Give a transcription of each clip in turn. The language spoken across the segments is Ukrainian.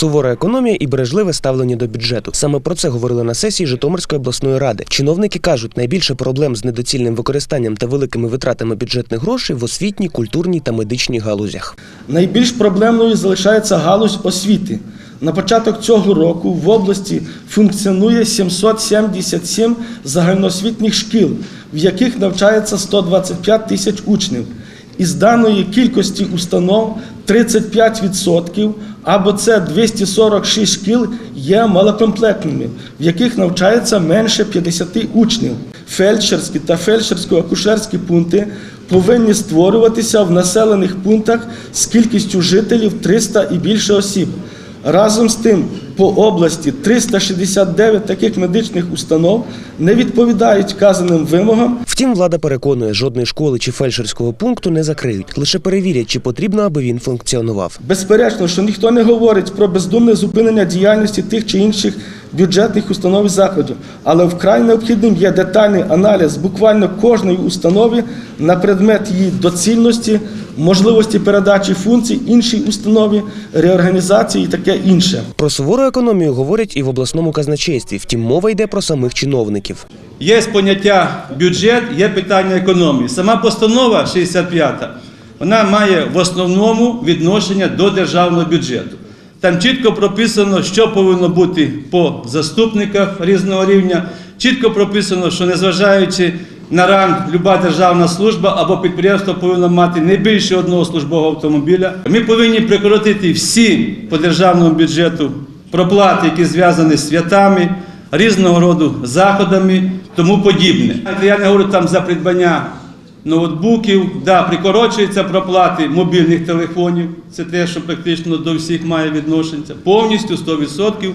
Сувора економія і бережливе ставлення до бюджету. Саме про це говорили на сесії Житомирської обласної ради. Чиновники кажуть, найбільше проблем з недоцільним використанням та великими витратами бюджетних грошей в освітній, культурній та медичній галузях. Найбільш проблемною залишається галузь освіти. На початок цього року в області функціонує 777 загальноосвітніх шкіл, в яких навчається 125 тисяч учнів. Із даної кількості установ 35% або це 246 шкіл є малокомплектними, в яких навчається менше 50 учнів. Фельдшерські та фельдшерсько-акушерські пункти повинні створюватися в населених пунктах з кількістю жителів 300 і більше осіб. Разом з тим, по області 369 таких медичних установ не відповідають вказаним вимогам Втім, влада переконує, жодної школи чи фельдшерського пункту не закриють, лише перевірять, чи потрібно, аби він функціонував. Безперечно, що ніхто не говорить про бездумне зупинення діяльності тих чи інших бюджетних установ і закладів, але вкрай необхідним є детальний аналіз буквально кожної установи на предмет її доцільності, можливості передачі функцій іншій установі, реорганізації і таке інше. Про сувору економію говорять і в обласному казначействі. Втім, мова йде про самих чиновників. Є поняття бюджет, є питання економії. Сама постанова 65 вона має в основному відношення до державного бюджету. Там чітко прописано, що повинно бути по заступниках різного рівня. Чітко прописано, що незважаючи на ранг, люба державна служба або підприємство повинно мати не більше одного службового автомобіля. Ми повинні прикоротити всі по державному бюджету проплати, які зв'язані з святами, різного роду заходами, тому подібне. Я не говорю там за придбання ноутбуків, да, прикорочуються проплати мобільних телефонів. Це те, що практично до всіх має відношення. Повністю 100%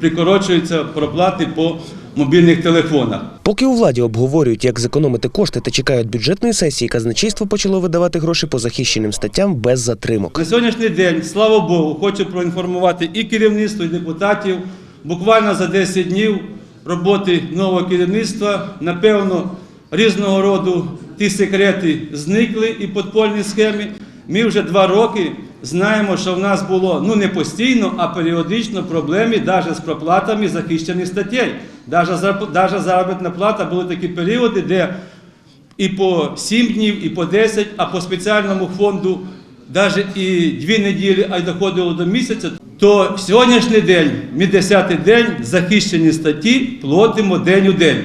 прикорочуються проплати по мобільних телефонах. Поки у владі обговорюють, як зекономити кошти та чекають бюджетної сесії, казначейство почало видавати гроші по захищеним статтям без затримок. На сьогоднішній день, слава Богу, хочу проінформувати і керівництво, і депутатів. Буквально за 10 днів роботи нового керівництва, напевно, різного роду ті секрети зникли і підпольні схеми. Ми вже два роки знаємо, що в нас було ну не постійно, а періодично проблеми навіть з проплатами захищених статей. Навіть заробітна плата були такі періоди, де і по 7 днів, і по 10, а по спеціальному фонду навіть і 2 неділі, а й доходило до місяця. То сьогоднішній день, ми 10 день, захищені статті платимо день у день.